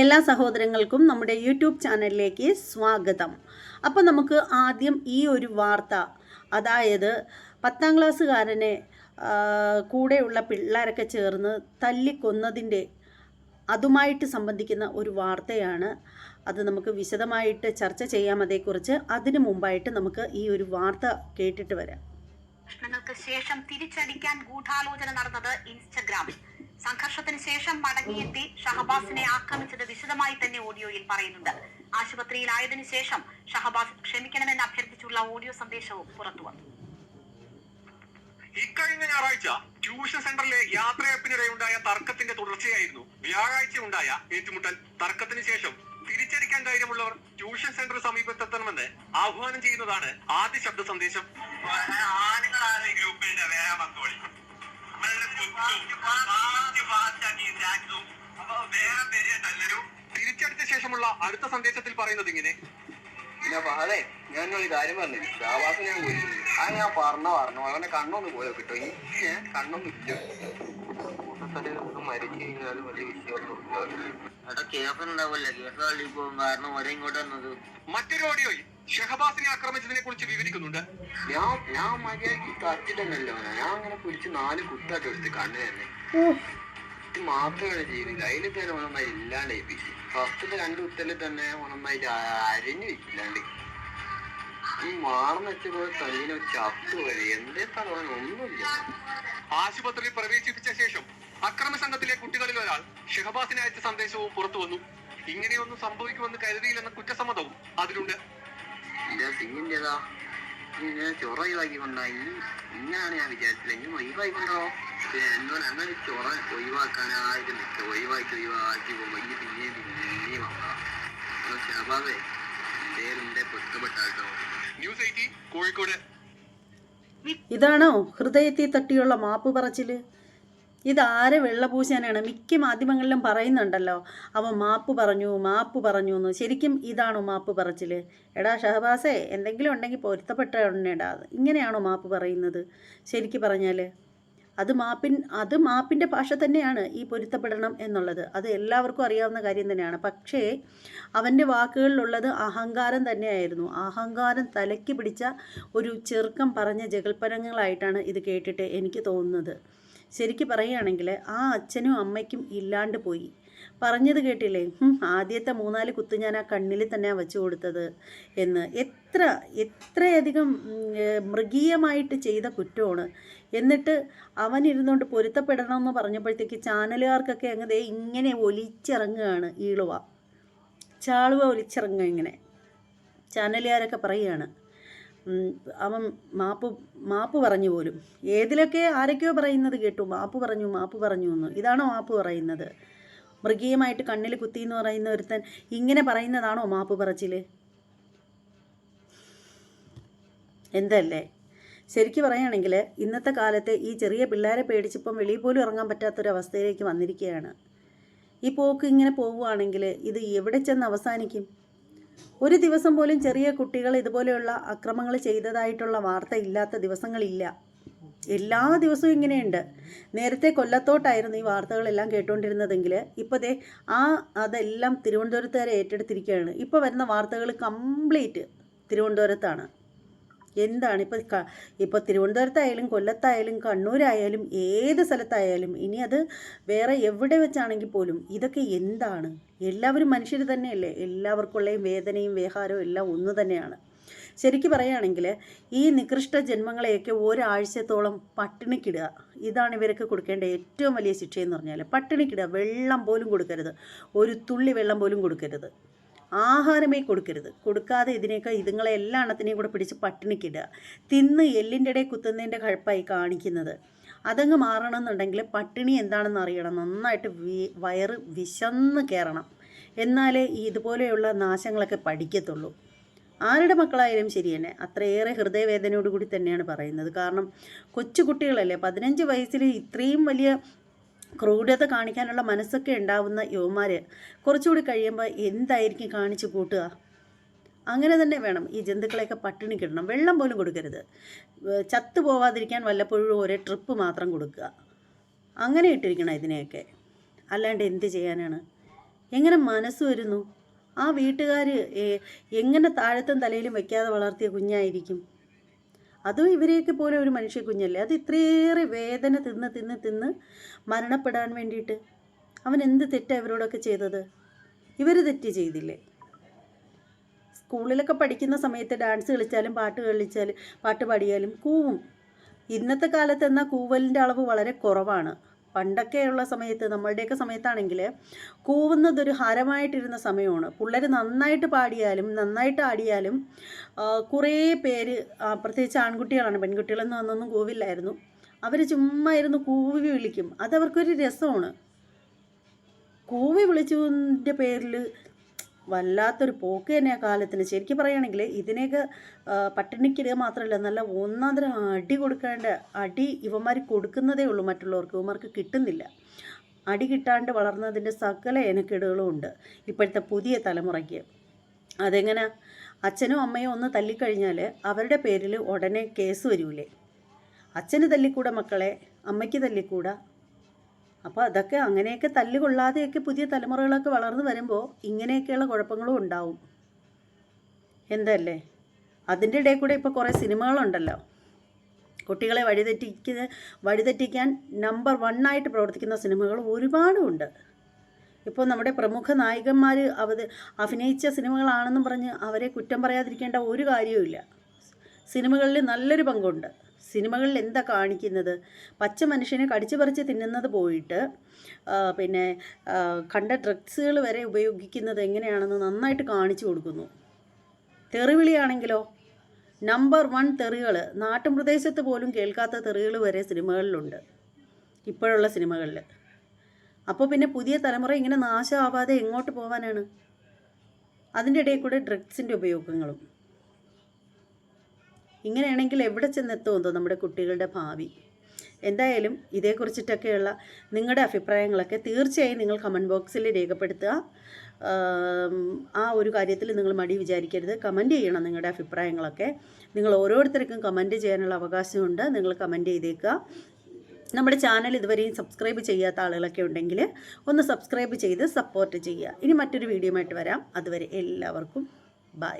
എല്ലാ സഹോദരങ്ങൾക്കും നമ്മുടെ യൂട്യൂബ് ചാനലിലേക്ക് സ്വാഗതം. അപ്പോൾ നമുക്ക് ആദ്യം ഈ ഒരു വാർത്ത അതായത് പത്താം ക്ലാസ്സുകാരനെ കൂടെയുള്ള പിള്ളേരൊക്കെ ചേർന്ന് തല്ലിക്കൊന്നതിന്റെ അതുമായിട്ട് സംബന്ധിക്കുന്ന ഒരു വാർത്തയാണ്. അത് നമുക്ക് വിശദമായിട്ട് ചർച്ച ചെയ്യാം അതേക്കുറിച്ച്. അതിനു മുമ്പായിട്ട് നമുക്ക് ഈ ഒരു വാർത്ത കേട്ടിട്ട് വരാം. പ്രശ്നങ്ങൾക്ക് ശേഷം തിരിച്ചടിക്കാൻ ഗൂഢാലോചന നടന്നത് ഇൻസ്റ്റഗ്രാമിൽ. സംഘർഷത്തിന് ശേഷം മടങ്ങിയെത്തി ഷഹബാസിനെ ആക്രമിച്ചത് വിശദമായി തന്നെ ഓഡിയോയിൽ പറയുന്നുണ്ട്. ആശുപത്രിയിലായതിനു ശേഷം ഷഹബാസ് ക്ഷമിക്കണമെന്ന് അഭ്യർത്ഥിച്ചുള്ള ഓഡിയോ സന്ദേശവും പുറത്തു വന്നു. ഇക്കഴിഞ്ഞ ഞായറാഴ്ച ട്യൂഷൻ സെന്ററിലെ യാത്രയപ്പിനിടെ ഉണ്ടായ തർക്കത്തിന്റെ തുടർച്ചയായിരുന്നു വ്യാഴാഴ്ച ഉണ്ടായ ഏറ്റുമുട്ടൽ. തർക്കത്തിന് ശേഷം തിരിച്ചടിക്കാൻ ധൈര്യമുള്ളവർ ട്യൂഷൻ സെന്റർ സമീപത്തെത്തണമെന്ന് ആഹ്വാനം ചെയ്യുന്നതാണ് ആദ്യ ശബ്ദ സന്ദേശം. ആണുങ്ങളാണ് ഗ്രൂപ്പിന്റെ വേറെ തിരിച്ചടിച്ച ശേഷമുള്ള അടുത്ത സന്ദേശത്തിൽ പറയുന്നത് ഇങ്ങനെ. പിന്നെ വാളെ ഞാൻ ഒരു കാര്യം പറഞ്ഞു ഷാവാസ് ഞാൻ പോയി ആ ഞാൻ പറഞ്ഞ പറഞ്ഞു അവന്റെ കണ്ണൊന്ന് പോയോ കിട്ടോ? ഈ ഏ, കണ്ണൊന്നും ഇല്ല. കൂട്ടത്തൽ മരിച്ചു കഴിഞ്ഞാലും വലിയ വിഷയമൊന്നും അവിടെ കേസ് ഉണ്ടാവില്ല കേസ് തള്ളി പോകും. കാരണം ഒരേ ഇങ്ങോട്ട് വന്നത്. മറ്റൊരു ഓഡിയോയിൽ ഷഹബാസിനെ ആക്രമിച്ചതിനെ കുറിച്ച് വിവരിക്കുന്നുണ്ട്. ഞാൻ ഞാൻ മര്യാദയ്ക്ക് തച്ചിട്ടല്ലോ ഞാൻ അങ്ങനെ പിടിച്ച് നാല് കുത്താട്ട് എടുത്ത് കണ്ണു തന്നെ ഇത് മാത്രമാണ് ചെയ്തില്ല അതിൽ തന്നെ ഒന്നായി ഇല്ലാണ്ട് ഏൽപ്പിച്ച്. ഫസ്റ്റിലെ രണ്ട് കുത്തലിൽ തന്നെ ഓണമായി അരിഞ്ഞു വെച്ചില്ലാണ്ട്. ഈ മാർന്ന് വെച്ചപ്പോൾ തല്ലിനെ ചത്തു വരെ എന്തേ തലവൻ ഒന്നുമില്ല. ആശുപത്രിയിൽ പ്രവേശിപ്പിച്ച ശേഷം അക്രമ സംഘത്തിലെ കുട്ടികളിൽ ഒരാൾ ഷഹബാസിനെ അയച്ച സന്ദേശവും പുറത്തു വന്നു. ഇങ്ങനെയൊന്നും സംഭവിക്കുമെന്ന് കരുതിയില്ലെന്ന കുറ്റസമ്മതവും അതിലുണ്ട്. ഇല്ല പിന്നിന്റെതാ ഇങ്ങനെ ചൊറ ഒഴിവാക്കിക്കൊണ്ടായി ഇങ്ങനെയാണ് ഞാൻ വിചാരിച്ചില്ല ഇനി ഒഴിവാക്കിക്കൊണ്ടോ പിന്നെ എന്നോട് അങ്ങനെ ചൊറ ഒഴിവാക്കാനായിട്ട് നിൽക്കുക ഒഴിവാക്കി ഒഴിവാക്കി പോകുമ്പോൾ ഇനി പിന്നെ പിന്നെയും വന്നാ ഷാബാബേ പേരിന്റെ പൊരുത്തപ്പെട്ടാട്ടോ. News eighty Kozhikode. ഇതാണോ? ഹൃദയത്തിൽ തട്ടിയുള്ള മാപ്പ് പറച്ചിൽ? ഇതാരെ വെള്ളപൂശാനാണ്? മിക്ക മാധ്യമങ്ങളിലും പറയുന്നുണ്ടല്ലോ. അവൻ മാപ്പ് പറഞ്ഞു മാപ്പ് പറഞ്ഞു എന്ന്. ശരിക്കും ഇതാണോ മാപ്പ് പറച്ചിൽ എടാ ഷഹബാസേ എന്തെങ്കിലും ഉണ്ടെങ്കിൽ പൊരുത്തപ്പെട്ട ഉടനെടാ ഇങ്ങനെയാണോ മാപ്പ് പറയുന്നത്? ശരിക്ക് പറഞ്ഞാൽ അത് മാപ്പിൻ അത് മാപ്പിന്റെ ഭാഷ തന്നെയാണ് ഈ പൊരുത്തപ്പെടണം എന്നുള്ളത്. അത് എല്ലാവർക്കും അറിയാവുന്ന കാര്യം തന്നെയാണ്. പക്ഷേ അവന്റെ വാക്കുകളിലുള്ളത് അഹങ്കാരം തന്നെയായിരുന്നു. അഹങ്കാരം തലയ്ക്ക് പിടിച്ച ഒരു ചെറുക്കം പറഞ്ഞ ജഗൽപ്പനങ്ങളായിട്ടാണ് ഇത് കേട്ടിട്ട് എനിക്ക് തോന്നുന്നത്. ശരിക്ക് പറയുകയാണെങ്കിൽ ആ അച്ഛനും അമ്മയ്ക്കും ഇല്ലാണ്ട് പോയി. പറഞ്ഞത് കേട്ടില്ലേ? ആദ്യത്തെ മൂന്നാൽ കുത്ത് ഞാൻ ആ കണ്ണിൽ തന്നെയാണ് വെച്ച് കൊടുത്തത് എന്ന്. എത്ര എത്രയധികം മൃഗീയമായിട്ട് ചെയ്ത കുറ്റമാണ്. എന്നിട്ട് അവൻ ഇരുന്നുകൊണ്ട് പൊരുത്തപ്പെടണമെന്ന് പറഞ്ഞപ്പോഴത്തേക്ക് ചാനലുകാർക്കൊക്കെ അങ്ങനെ ഇങ്ങനെ ഒലിച്ചിറങ്ങുകയാണ് ഈളുവ. ചാളുവ ഒലിച്ചിറങ്ങുക ഇങ്ങനെ. ചാനലുകാരൊക്കെ പറയുകയാണ്. അവൻ മാപ്പ് മാപ്പ് പറഞ്ഞു പോലും. ഏതിലൊക്കെ ആരൊക്കെയോ പറയുന്നത് കേട്ടു. മാപ്പ് പറഞ്ഞു മാപ്പ് പറഞ്ഞു എന്ന്. ഇതാണോ മാപ്പ് പറയുന്നത്? മൃഗീയമായിട്ട് കണ്ണിൽ കുത്തി എന്ന് പറയുന്ന ഒരുത്തൻ ഇങ്ങനെ പറയുന്നതാണോ മാപ്പ് പറച്ചിൽ എന്തല്ലേ? ശരിക്ക് പറയുകയാണെങ്കിൽ ഇന്നത്തെ കാലത്ത് ഈ ചെറിയ പിള്ളേരെ പേടിച്ചിപ്പം വെളിയിൽ പോലും ഇറങ്ങാൻ പറ്റാത്തൊരവസ്ഥയിലേക്ക് വന്നിരിക്കുകയാണ്. ഈ പോക്ക് ഇങ്ങനെ പോവുകയാണെങ്കിൽ ഇത് എവിടെ ചെന്ന് അവസാനിക്കും? ഒരു ദിവസം പോലും ചെറിയ കുട്ടികൾ ഇതുപോലെയുള്ള അക്രമങ്ങൾ ചെയ്തതായിട്ടുള്ള വാർത്ത ഇല്ലാത്ത ദിവസങ്ങളില്ല. എല്ലാ ദിവസവും ഇങ്ങനെയുണ്ട്. നേരത്തെ കൊല്ലത്തോട്ടായിരുന്നു ഈ വാർത്തകളെല്ലാം കേട്ടുകൊണ്ടിരുന്നതെങ്കിൽ ഇപ്പോൾ ദേ ആ അതെല്ലാം തിരുവനന്തപുരത്തുകാരെ ഏറ്റെടുത്തിരിക്കുകയാണ്. ഇപ്പോൾ വരുന്ന വാർത്തകൾ കംപ്ലീറ്റ് തിരുവനന്തപുരത്താണ്. എന്താണ്? ഇപ്പോൾ ഇപ്പോൾ തിരുവനന്തപുരത്തായാലും കൊല്ലത്തായാലും കണ്ണൂരായാലും ഏത് സ്ഥലത്തായാലും ഇനി അത് വേറെ എവിടെ വെച്ചാണെങ്കിൽ പോലും ഇതൊക്കെ എന്താണ്? എല്ലാവരും മനുഷ്യർ തന്നെയല്ലേ? എല്ലാവർക്കുള്ളയും വേദനയും വേഹാരവും എല്ലാം ഒന്ന് തന്നെയാണ്. ശരിക്കും പറയുകയാണെങ്കിൽ ഈ നികൃഷ്ട ജന്മങ്ങളെയൊക്കെ ഒരാഴ്ചത്തോളം പട്ടിണിക്കിടുക ഇതാണ് ഇവർക്ക് കൊടുക്കേണ്ട ഏറ്റവും വലിയ ശിക്ഷയെന്ന് പറഞ്ഞാൽ പട്ടിണിക്കിടുക വെള്ളം പോലും കൊടുക്കരുത്. ഒരു തുള്ളി വെള്ളം പോലും കൊടുക്കരുത്. ആഹാരമേ കൊടുക്കരുത്. കൊടുക്കാതെ ഇതിനേക്കാൾ ഇതുങ്ങളെ എല്ലാ എണ്ണത്തിനെയും കൂടെ പിടിച്ച് പട്ടിണിക്കിടുക. തിന്ന് എല്ലിന്റെ ഇടയിൽ കുത്തുന്നതിന്റെ കഴപ്പായി കാണിക്കുന്നത്. അതങ്ങ് മാറണമെന്നുണ്ടെങ്കിൽ പട്ടിണി എന്താണെന്ന് അറിയണം. നന്നായിട്ട് വി വയറ് വിശന്ന് കയറണം എന്നാലേ ഈ ഇതുപോലെയുള്ള നാശങ്ങളൊക്കെ പഠിക്കത്തുള്ളൂ. ആരുടെ മക്കളായാലും ശരി തന്നെ അത്രയേറെ ഹൃദയവേദനയോടുകൂടി തന്നെയാണ് പറയുന്നത്. കാരണം കൊച്ചു കുട്ടികളല്ലേ പതിനഞ്ച് വയസ്സിൽ ഇത്രയും വലിയ ക്രൂരത കാണിക്കാനുള്ള മനസ്സൊക്കെ ഉണ്ടാവുന്ന യുവമാർ കുറച്ചുകൂടി കഴിയുമ്പോൾ എന്തായിരിക്കും കാണിച്ചു കൂട്ടുക? അങ്ങനെ തന്നെ വേണം ഈ ജന്തുക്കളെയൊക്കെ പട്ടിണി കിടണം. വെള്ളം പോലും കൊടുക്കരുത്. ചത്തു പോവാതിരിക്കാൻ വല്ലപ്പോഴും ഒരേ ട്രിപ്പ് മാത്രം കൊടുക്കുക. അങ്ങനെ ഇട്ടിരിക്കണം ഇതിനെയൊക്കെ. അല്ലാണ്ട് എന്ത് ചെയ്യാനാണ്? എങ്ങനെ മനസ്സ് വരുന്നു? ആ വീട്ടുകാർ എങ്ങനെ താഴത്തും തലയിലും വയ്ക്കാതെ വളർത്തിയ കുഞ്ഞായിരിക്കും? അതും ഇവരെയൊക്കെ പോലെ ഒരു മനുഷ്യ കുഞ്ഞല്ലേ? അത് ഇത്രയേറെ വേദന തിന്ന് തിന്ന് തിന്ന് മരണപ്പെടാൻ വേണ്ടിയിട്ട് അവൻ എന്ത് തെറ്റാണ് ഇവരോടൊക്കെ ചെയ്തത്? ഇവർ തെറ്റ് ചെയ്തില്ലേ? സ്കൂളിലൊക്കെ പഠിക്കുന്ന സമയത്ത് ഡാൻസ് കളിച്ചാലും പാട്ട് കളിച്ചാലും പാട്ട് പാടിയാലും കൂവും. ഇന്നത്തെ കാലത്ത് എന്നാൽ കൂവലിന്റെ അളവ് വളരെ കുറവാണ്. പണ്ടൊക്കെയുള്ള സമയത്ത് നമ്മളുടെയൊക്കെ സമയത്താണെങ്കിൽ കൂവുന്നതൊരു ഹരമായിട്ടിരുന്ന സമയമാണ്. പിള്ളേർ നന്നായിട്ട് പാടിയാലും നന്നായിട്ട് ആടിയാലും കുറേ പേര് പ്രത്യേകിച്ച് ആൺകുട്ടികളാണ് പെൺകുട്ടികളൊന്നും അന്നൊന്നും കൂവില്ലായിരുന്നു. അവർ ചുമ്മാ ഇരുന്ന് കൂവി വിളിക്കും. അതവർക്കൊരു രസമാണ്. കൂവി വിളിച്ചതിന്റെ പേരിൽ വല്ലാത്തൊരു പോക്ക് തന്നെ ആ കാലത്തിന് ശരിക്കും പറയുകയാണെങ്കിൽ ഇതിനെയൊക്കെ പട്ടിണിക്കിടുക മാത്രമല്ല നല്ല ഒന്നാന്തരം അടി കൊടുക്കേണ്ട അടി ഇവന്മാർ കൊടുക്കുന്നതേ ഉള്ളൂ മറ്റുള്ളവർക്ക്. ഇവന്മാർക്ക് കിട്ടുന്നില്ല. അടി കിട്ടാണ്ട് വളർന്നതിന്റെ സകല എനക്കേടുകളും ഉണ്ട് ഇപ്പോഴത്തെ പുതിയ തലമുറയ്ക്ക്. അതെങ്ങനെ? അച്ഛനും അമ്മയും ഒന്ന് തല്ലിക്കഴിഞ്ഞാൽ അവരുടെ പേരിൽ ഉടനെ കേസ് വരൂലേ? അച്ഛന് തല്ലിക്കൂടെ മക്കളെ? അമ്മയ്ക്ക് തല്ലിക്കൂടാ? അപ്പോൾ അതൊക്കെ അങ്ങനെയൊക്കെ തല്ലുകൊള്ളാതെയൊക്കെ പുതിയ തലമുറകളൊക്കെ വളർന്നു വരുമ്പോൾ ഇങ്ങനെയൊക്കെയുള്ള കുഴപ്പങ്ങളും ഉണ്ടാവും. എന്തല്ലേ? അതിന്റെ ഇടയിൽ കൂടെ ഇപ്പോൾ കുറേ സിനിമകളുണ്ടല്ലോ. കുട്ടികളെ വഴിതെറ്റിക്കുന്ന വഴിതെറ്റിക്കാൻ നമ്പർ വണ്ണായിട്ട് പ്രവർത്തിക്കുന്ന സിനിമകൾ ഒരുപാടുണ്ട് ഇപ്പോൾ നമ്മുടെ പ്രമുഖ നായകന്മാർ അവത് അഭിനയിച്ച സിനിമകളാണെന്നും പറഞ്ഞ് അവരെ കുറ്റം പറയാതിരിക്കേണ്ട ഒരു കാര്യവുമില്ല. സിനിമകളിൽ നല്ലൊരു പങ്കുണ്ട്. സിനിമകളിൽ എന്താ കാണിക്കുന്നത്? പച്ച മനുഷ്യനെ കടിച്ചു പറിച്ച് തിന്നുന്നത് പോയിട്ട് പിന്നെ കണ്ട ഡ്രഗ്സുകൾ വരെ ഉപയോഗിക്കുന്നത് എങ്ങനെയാണെന്ന് നന്നായിട്ട് കാണിച്ചു കൊടുക്കുന്നു. തെറിവിളിയാണെങ്കിലോ? നമ്പർ വൺ തെറികൾ നാട്ടുപ്രദേശത്ത് പോലും കേൾക്കാത്ത തെറികൾ വരെ സിനിമകളിലുണ്ട്. ഇപ്പോഴുള്ള സിനിമകളിൽ അപ്പോൾ പിന്നെ പുതിയ തലമുറ ഇങ്ങനെ നാശമാവാതെ എങ്ങോട്ട് പോകാനാണ് അതിന്റെ ഇടയിൽ കൂടെ ഡ്രഗ്സിന്റെ ഉപയോഗങ്ങളും. ഇങ്ങനെയാണെങ്കിൽ എവിടെ ചെന്നെത്തുമെന്നോ നമ്മുടെ കുട്ടികളുടെ ഭാവി. എന്തായാലും ഇതേക്കുറിച്ചിട്ടൊക്കെയുള്ള നിങ്ങളുടെ അഭിപ്രായങ്ങളൊക്കെ തീർച്ചയായും നിങ്ങൾ കമന്റ് ബോക്സിൽ രേഖപ്പെടുത്തുക. ആ ഒരു കാര്യത്തിൽ നിങ്ങൾ മടി വിചാരിക്കരുത്. കമന്റ് ചെയ്യണം നിങ്ങളുടെ അഭിപ്രായങ്ങളൊക്കെ. നിങ്ങൾ ഓരോരുത്തർക്കും കമന്റ് ചെയ്യാനുള്ള അവകാശമുണ്ട്. നിങ്ങൾ കമന്റ് ചെയ്തേക്കുക. നമ്മുടെ ചാനൽ ഇതുവരെയും സബ്സ്ക്രൈബ് ചെയ്യാത്ത ആളുകളൊക്കെ ഉണ്ടെങ്കിൽ ഒന്ന് സബ്സ്ക്രൈബ് ചെയ്ത് സപ്പോർട്ട് ചെയ്യുക. ഇനി മറ്റൊരു വീഡിയോ ആയിട്ട് വരാം. അതുവരെ എല്ലാവർക്കും ബൈ